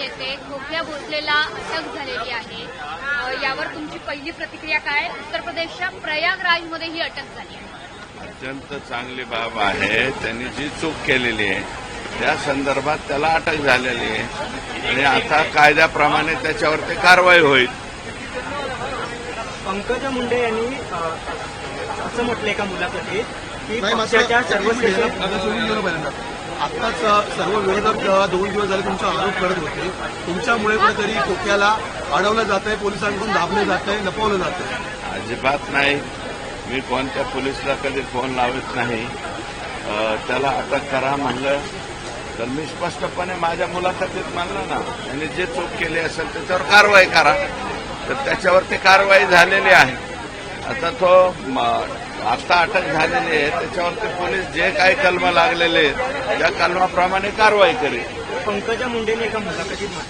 येते. खोकल्या भोसलेला अटक झालेली आहे. यावर तुमची पहिली प्रतिक्रिया काय? उत्तर प्रदेशच्या प्रयागराजमध्ये ही अटक झाली आहे. अत्यंत चांगली बाब आहे. त्यांनी जी चूक केलेली आहे त्या संदर्भात त्याला अटक झालेली आहे. आणि आता कायद्याप्रमाणे त्याच्यावरती कारवाई होईल. पंकजा मुंडे यांनी असं म्हटलंय का मुलाखतीत की पक्षाच्या सर्व आताच आत्ताच सर्व विरोधक दोन दिवस झाले तुमचा आरोप करत होते. तुमच्यामुळे कुठेतरी खोक्याला अडवलं जात आहे पोलिसांकडून दाबलं जात आहे लपवलं जात आहे अजिबात नाही. मी कोणत्या पोलिसला कधी फोन लावत नाही. त्याला अटक करा म्हणलं. तर मी स्पष्टपणे माझ्या मुलाखतीत म्हणलं ना. त्यांनी जे चूक केली असेल त्याच्यावर कारवाई करा. तर त्याच्यावर ते कारवाई झालेली आहे. आता तो आता अटक झालेली आहे त्याच्यावरती पोलीस जे काही कलम लागलेले आहेत त्या कलमाप्रमाणे कारवाई करेल. पंकजा मुंडेने एका मुलाखतीत